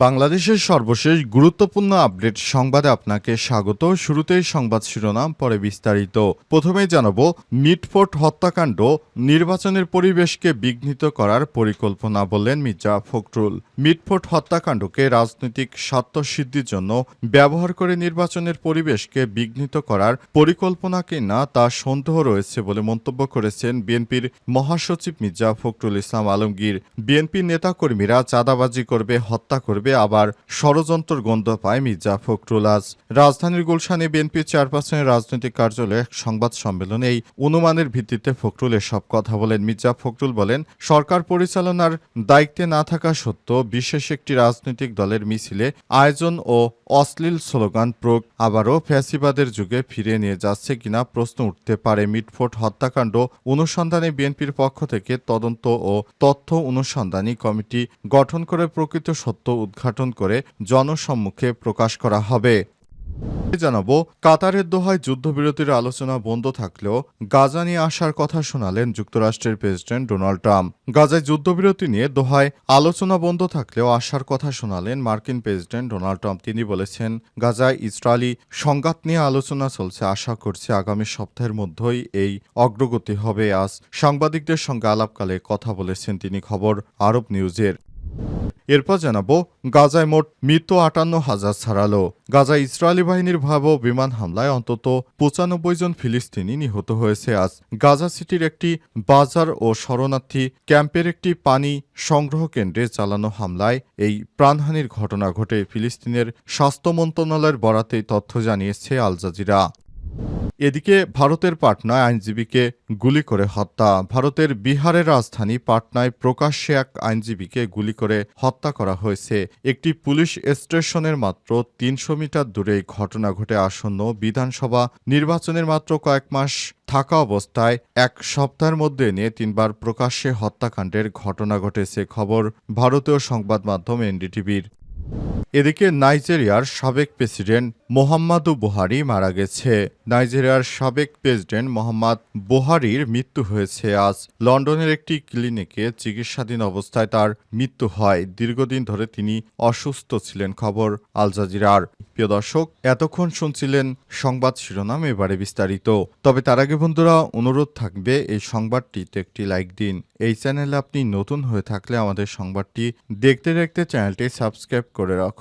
বাংলাদেশের সর্বশেষ গুরুত্বপূর্ণ আপডেট সংবাদে আপনাকে স্বাগত। শুরুতেই সংবাদ শিরোনাম, পরে বিস্তারিত। প্রথমেই জানাব মিটফোর্ট হত্যাকাণ্ড নির্বাচনের পরিবেশকে বিঘ্নিত করার পরিকল্পনা বললেন মির্জা ফখরুল। মিটফোর্ট হত্যাকাণ্ডকে রাজনৈতিক স্বার্থসিদ্ধির জন্য ব্যবহার করে নির্বাচনের পরিবেশকে বিঘ্নিত করার পরিকল্পনা কিনা তা সন্দেহ রয়েছে বলে মন্তব্য করেছেন বিএনপির মহাসচিব মির্জা ফখরুল ইসলাম আলমগীর। বিএনপির নেতাকর্মীরা চাঁদাবাজি করবে, হত্যা করবে আবার ষড়যন্ত্র গন্ধ পায় মির্জা ফখরুল আজ। রাজধানীর গুলশানে বিএনপির চেয়ারপারসনের রাজনৈতিক কার্যালয়ে এক সংবাদ সম্মেলনে এই অনুমানের ভিত্তিতে ফখরুল এসব কথা বলেন। মির্জা ফখরুল বলেন, সরকার পরিচালনার দায়িত্বে না থাকা সত্ত্বেও বিশেষ একটি রাজনৈতিক দলের মিছিলে আয়োজন ও অশ্লীল স্লোগান প্রয়োগ আবারও ফ্যাসিবাদের যুগে ফিরে নিয়ে যাচ্ছে কিনা প্রশ্ন উঠতে পারে। মিটফোর্ট হত্যাকাণ্ড অনুসন্ধানে বিএনপির পক্ষ থেকে তদন্ত ও তথ্য অনুসন্ধানী কমিটি গঠন করে প্রকৃত সত্য উদ্ঘাটন করে জনসম্মুখে প্রকাশ করা হবে। জানাব, কাতারের দোহায় যুদ্ধবিরতির আলোচনা বন্ধ থাকলেও গাজা নিয়ে আসার কথা শোনালেন যুক্তরাষ্ট্রের প্রেসিডেন্ট ডোনাল্ড ট্রাম্প। গাজায় যুদ্ধবিরতি নিয়ে দোহায় আলোচনা বন্ধ থাকলেও আসার কথা শোনালেন মার্কিন প্রেসিডেন্ট ডোনাল্ড ট্রাম্প। তিনি বলেছেন, গাজায় ইসরায়েলি সংঘাত নিয়ে আলোচনা চলছে, আশা করছি আগামী সপ্তাহের মধ্যেই এই অগ্রগতি হবে। আজ সাংবাদিকদের সঙ্গে আলাপকালে কথা বলেছেন তিনি খবর আরব নিউজের। এরপর জানাব, গাজায় মোট মৃত আটান্ন হাজার ছাড়ালো। গাজায় ইসরায়েলি বাহিনীর ভয়াবহ বিমান হামলায় অন্তত পঁচানব্বই জন ফিলিস্তিনি নিহত হয়েছে আজ। গাজা সিটির একটি বাজার ও শরণার্থী ক্যাম্পের একটি পানি সংগ্রহ কেন্দ্রে চালানো হামলায় এই প্রাণহানির ঘটনা ঘটে ফিলিস্তিনের স্বাস্থ্য মন্ত্রণালয়ের বরাতেই তথ্য জানিয়েছে আল জাজিরা। এদিকে ভারতের পাটনায় আইনজীবীকে গুলি করে হত্যা। ভারতের বিহারের রাজধানী পাটনায় প্রকাশ্যে এক আইনজীবীকে গুলি করে হত্যা করা হয়েছে। একটি পুলিশ স্টেশনের মাত্র তিনশো মিটার দূরে ঘটনা ঘটে আসন্ন বিধানসভা নির্বাচনের মাত্র কয়েক মাস থাকা অবস্থায় এক সপ্তাহের মধ্যে নিয়ে তিনবার প্রকাশ্যে হত্যাকাণ্ডের ঘটনা ঘটেছে। খবর ভারতীয় সংবাদ মাধ্যম এনডিটিভির। এদিকে নাইজেরিয়ার সাবেক প্রেসিডেন্ট মোহাম্মদু বুহারি মারা গেছে। নাইজেরিয়ার সাবেক প্রেসিডেন্ট মোহাম্মদ বুহারির মৃত্যু হয়েছে। আজ লন্ডনের একটি ক্লিনিকে চিকিৎসাধীন অবস্থায় তার মৃত্যু হয়। দীর্ঘদিন ধরে তিনি অসুস্থ ছিলেন, খবর আল জাজিরার। প্রিয় দর্শক, এতক্ষণ শুনছিলেন সংবাদ শিরোনাম, এবারে বিস্তারিত। তবে তার আগে বন্ধুরা, অনুরোধ থাকবে, এই সংবাদটিতে একটি লাইক দিন। এই চ্যানেলে আপনি নতুন হয়ে থাকলে আমাদের সংবাদটি দেখতে দেখতে চ্যানেলটি সাবস্ক্রাইব করে রাখুন।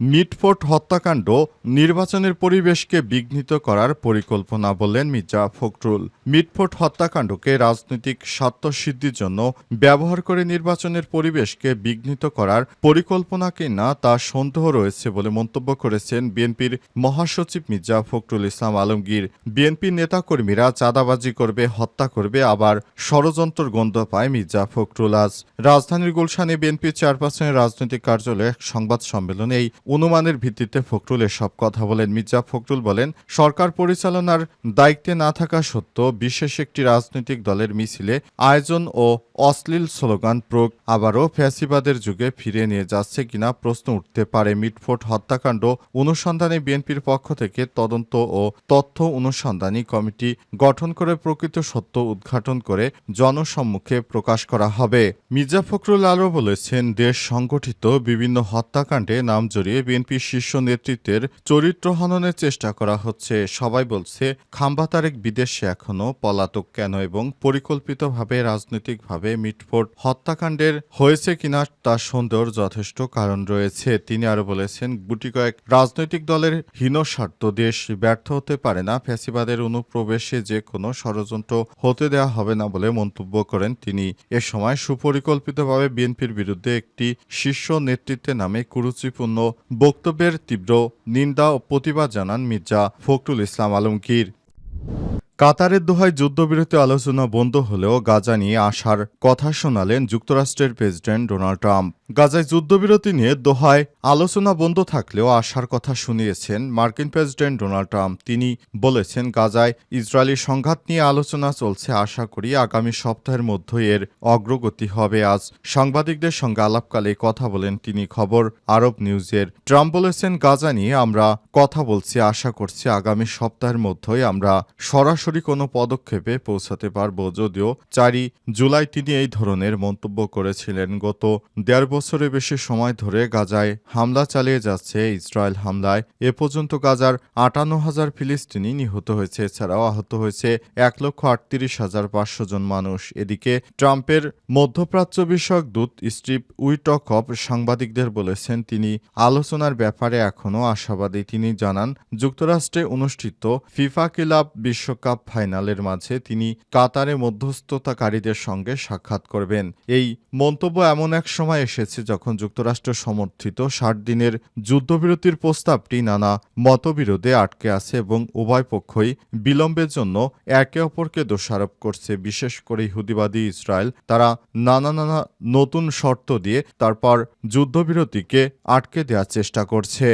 মিটফোর্ট হত্যাকাণ্ড নির্বাচনের পরিবেশকে বিঘ্নিত করার পরিকল্পনা বললেন মির্জা ফখরুল। মিটফোর্ট হত্যাকাণ্ডকে রাজনৈতিক স্বার্থসিদ্ধির জন্য ব্যবহার করে নির্বাচনের পরিবেশকে বিঘ্নিত করার পরিকল্পনা কিনা তা সন্দেহ রয়েছে বলে মন্তব্য করেছেন বিএনপির মহাসচিব মির্জা ফখরুল ইসলাম আলমগীর। বিএনপির নেতাকর্মীরা চাঁদাবাজি করবে, হত্যা করবে, আবার ষড়যন্ত্র গন্ধ পায় মির্জা ফখরুল আজ। রাজধানীর গুলশানে বিএনপির চেয়ারপারসনের রাজনৈতিক কার্যালয়ে এক সংবাদ সম্মেলনে এই অনুমানের ভিত্তিতে ফখরুল সব কথা বলেন। মির্জা ফখরুল বলেন, সরকার পরিচালনার দায়িত্বে না থাকা সত্ত্বেও বিশেষ একটি রাজনৈতিক দলের মিছিলে আয়োজন ও অশ্লীল স্লোগান প্রয়োগ, আবারও ফ্যাসিবাদের যুগে ফিরে নিয়ে যাচ্ছে কিনা প্রশ্ন উঠতে পারে। মিটফোর্ট হত্যাকাণ্ড অনুসন্ধানে বিএনপির পক্ষ থেকে তদন্ত ও তথ্য অনুসন্ধানী কমিটি গঠন করে প্রকৃত সত্য উদ্ঘাটন করে জনসম্মুখে প্রকাশ করা হবে। মির্জা ফখরুল আরও বলেছেন, দেশ সংগঠিত বিভিন্ন হত্যাকাণ্ডে নাম জড়িয়ে বিএনপির শীর্ষ নেতৃত্বের চরিত্র হননের চেষ্টা করা হচ্ছে। সবাই বলছে, খাম্বা তারেক বিদেশে এখনও পলাতক কেন এবং পরিকল্পিতভাবে, রাজনৈতিকভাবে মিটফোর্ট হত্যাকাণ্ডের হয়েছে কিনা তা সন্দেহর যথেষ্ট কারণ রয়েছে। তিনি আরও বলেছেন, গুটি কয়েক রাজনৈতিক দলের হীন স্বার্থ দেশ ব্যর্থ হতে পারে না, ফ্যাসিবাদের অনুপ্রবেশে যে কোনো ষড়যন্ত্র হতে দেওয়া হবে না বলে মন্তব্য করেন তিনি। এ সময় সুপরিকল্পিতভাবে বিএনপির বিরুদ্ধে একটি শীর্ষ নেতৃত্বে নামে কুরুচিপূর্ণ বক্তব্যের তীব্র নিন্দা ও প্রতিবাদ জানান মির্জা ফখরুল ইসলাম আলমগীর। কাতারের দোহায় যুদ্ধবিরতি আলোচনা বন্ধ হলেও গাজা নিয়ে আসার কথা শোনালেন যুক্তরাষ্ট্রের প্রেসিডেন্ট ডোনাল্ড ট্রাম্প। গাজায় যুদ্ধবিরতি নিয়ে দোহায় আলোচনা বন্ধ থাকলেও আশার কথা শুনিয়েছেন মার্কিন প্রেসিডেন্ট ডোনাল্ড ট্রাম্প। তিনি বলেছেন, গাজায় ইসরায়েলি সংঘাত নিয়ে আলোচনা চলছে। আশা করি আগামী সপ্তাহের মধ্যেই এর অগ্রগতি হবে। আজ সাংবাদিকদের সঙ্গে আলাপকালে কথা বলেন তিনি খবর আরব নিউজের। ট্রাম্প বলেছেন, গাজা নিয়ে আমরা কথা বলছি। আশা করছি আগামী সপ্তাহের মধ্যেই আমরা সরাসরি কোনো পদক্ষেপে পৌঁছাতে পারব। যদিও চারই জুলাই তিনি এই ধরনের মন্তব্য করেছিলেন। গত দেড় বছরের বেশি সময় ধরে গাজায় হামলা চালিয়ে যাচ্ছে ইসরায়েল হামলায়। এ পর্যন্ত গাজার আটান্ন হাজার ফিলিস্তিনি নিহত হয়েছে, এছাড়াও আহত হয়েছে এক লক্ষ আটত্রিশ হাজার পাঁচশো জন মানুষ। এদিকে ট্রাম্পের মধ্যপ্রাচ্য বিষয়ক দূত স্টিভ উইটকপ সাংবাদিকদের বলেছেন, তিনি আলোচনার ব্যাপারে এখনও আশাবাদী। তিনি জানান, যুক্তরাষ্ট্রে অনুষ্ঠিত ফিফা ক্লাব বিশ্বকাপ ফাইনালের মাঝে তিনি কাতারে মধ্যস্থতাকারীদের সঙ্গে সাক্ষাৎ করবেন। এই মন্তব্য এমন এক সময় এসেছে যখন যুক্তরাষ্ট্র সমর্থিত ষাট দিনের যুদ্ধবিরতির প্রস্তাবটি নানা মতবিরোধে আটকে আছে এবং উভয় পক্ষই বিলম্বের জন্য একে অপরকে দোষারোপ করছে। বিশেষ করে হুদিবাদী ইসরায়েল, তারা নানা নানা নতুন শর্ত দিয়ে তারপর যুদ্ধবিরতিকে আটকে দেওয়ার চেষ্টা করছে।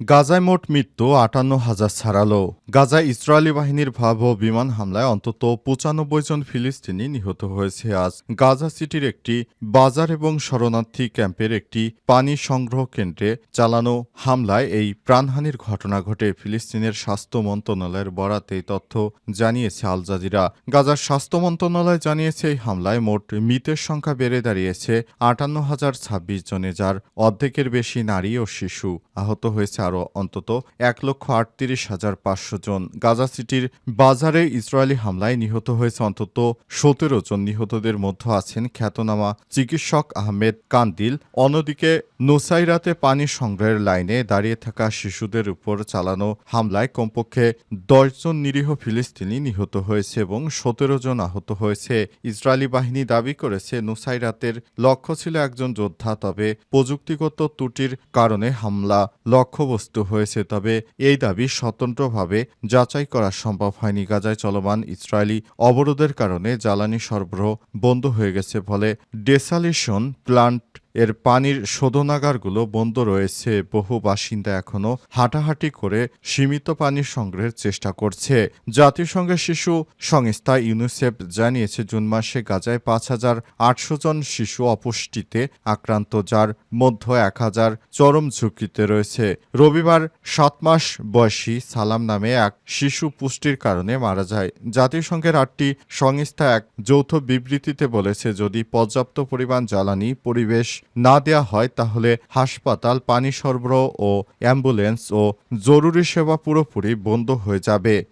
গাজায় মোট মৃত্যু আটান্ন হাজার ছাড়ালো। গাজায় ইসরায়েলি বাহিনীর ভয়াবহ বিমান হামলায় অন্তত পঁচানব্বই জন ফিলিস্তিনি নিহত হয়েছে আজ। গাজা সিটির একটি বাজার এবং শরণার্থী ক্যাম্পের একটি পানি সংগ্রহ কেন্দ্রে চালানো হামলায় এই প্রাণহানির ঘটনা ঘটে। ফিলিস্তিনের স্বাস্থ্য মন্ত্রণালয়ের বরাতে তথ্য জানিয়েছে আল জাজিরা। গাজার স্বাস্থ্য মন্ত্রণালয় জানিয়েছে, এই হামলায় মোট মৃতের সংখ্যা বেড়ে দাঁড়িয়েছে আটান্ন হাজার ছাব্বিশ জনে যার অর্ধেকের বেশি নারী ও শিশু আহত হয়েছে আরও অন্তত এক লক্ষ আটত্রিশ হাজার পাঁচশো জন। গাজা সিটির বাজারে ইসরায়েলি হামলায় নিহত হয়েছে অন্তত সতেরো জন। নিহতদের মধ্যে আছেন খ্যাতনামা চিকিৎসক আহমেদ কান্দিল। অন্যদিকে নুসাইরাতে পানি সংগ্রহের লাইনে দাঁড়িয়ে থাকা শিশুদের উপর চালানো হামলায় কমপক্ষে দশজন নিরীহ ফিলিস্তিনি নিহত হয়েছে এবং সতেরো জন আহত হয়েছে। ইসরায়েলি বাহিনী দাবি করেছে নুসাইরাতের লক্ষ্য ছিল একজন যোদ্ধা, তবে প্রযুক্তিগত ত্রুটির কারণে হামলা লক্ষ্যবস্তু হয়েছে, তবে এই দাবি স্বতন্ত্রভাবে যাচাই করা সম্ভব হয়নি। গাজায় চলমান ইসরায়েলি অবরোধের কারণে জ্বালানি সরবরাহ বন্ধ হয়ে গেছে ফলে ডেসালেশন প্লান্ট এর পানির শোধনাগারগুলো বন্ধ রয়েছে। বহু বাসিন্দা এখনও হাঁটাহাঁটি করে সীমিত পানি সংগ্রহের চেষ্টা করছে। জাতিসংঘের শিশু সংস্থা ইউনিসেফ জানিয়েছে, জুন মাসে গাজায় পাঁচ হাজার আটশো জন শিশু অপুষ্টিতে আক্রান্ত, যার মধ্যে এক হাজার চরম ঝুঁকিতে রয়েছে। রবিবার সাত মাস বয়সী সালাম নামে এক শিশু পুষ্টির কারণে মারা যায়। জাতিসংঘের আটটি সংস্থা এক যৌথ বিবৃতিতে বলেছে, যদি পর্যাপ্ত পরিমাণ জ্বালানি, পরিবেশ না দেয়া হয় তাহলে হাসপাতাল, পানি সরবরাহ ও অ্যাম্বুলেন্স ও জরুরি সেবা পুরোপুরি বন্ধ হয়ে যাবে।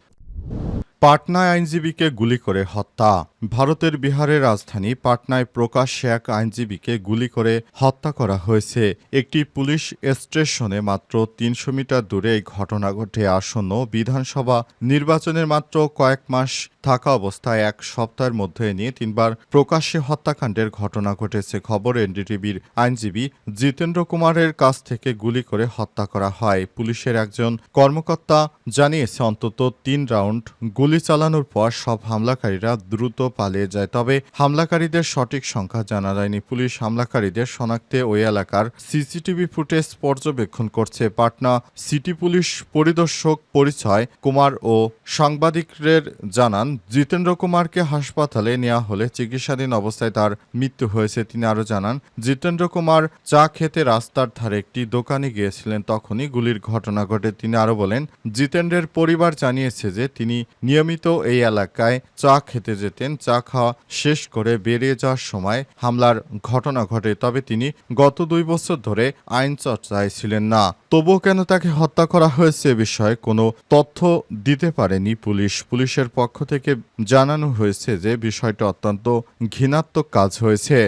পাটনায় আইনজীবীকে গুলি করে হত্যা। ভারতের বিহারের রাজধানী পাটনায় প্রকাশ্যে এক আইনজীবীকে গুলি করে হত্যা করা হয়েছে। একটি পুলিশ স্টেশনে মাত্র তিনশো মিটার দূরে এই ঘটনা ঘটে। আসন্ন বিধানসভা নির্বাচনের মাত্র কয়েক মাস থাকা অবস্থায় এক সপ্তাহের মধ্যে নিয়ে তিনবার প্রকাশ্যে হত্যাকাণ্ডের ঘটনা ঘটেছে। খবর এনডিটিভির আইনজীবী জিতেন্দ্র কুমারের কাছ থেকে গুলি করে হত্যা করা হয়। পুলিশের একজন কর্মকর্তা জানিয়েছে, অন্তত তিন রাউন্ড গুলি চালানোর পর সব হামলাকারীরা দ্রুত পালিয়ে যায়। তবে হামলাকারীদের সঠিক সংখ্যা জানা যায়নি। পুলিশ হামলাকারীদের শনাক্তে ওই এলাকার সিসিটিভি ফুটেজ পর্যবেক্ষণ করছে। পাটনা সিটি পুলিশ পরিদর্শক পরিচয় কুমার ও সাংবাদিকদের জানান, জিতেন্দ্র কুমারকে হাসপাতালে নেওয়া হলে চিকিৎসাধীন অবস্থায় তার মৃত্যু হয়েছে। তিনি আরও জানান, জিতেন্দ্র কুমার চা খেতে রাস্তার ধারে একটি দোকানে গিয়েছিলেন তখনই গুলির ঘটনা ঘটে। তিনি আরও বলেন, জিতেন্দ্রের পরিবার জানিয়েছে যে তিনি নিয়মিত এই এলাকায় চা খেতে যেতেন। চা খাওয়া শেষ করে বেরিয়ে যাওয়ার সময় হামলার ঘটনা ঘটে, তবে তিনি গত দুই বছর ধরে আইন চর্চায় ছিলেন না। তবুও কেন তাকে হত্যা করা হয়েছে এ বিষয়ে কোনো তথ্য দিতে পারেনি পুলিশ। পুলিশের পক্ষ থেকে জানানো হয়েছে যে বিষয়টা অত্যন্ত ঘৃণাত্মক কাজ হয়েছে।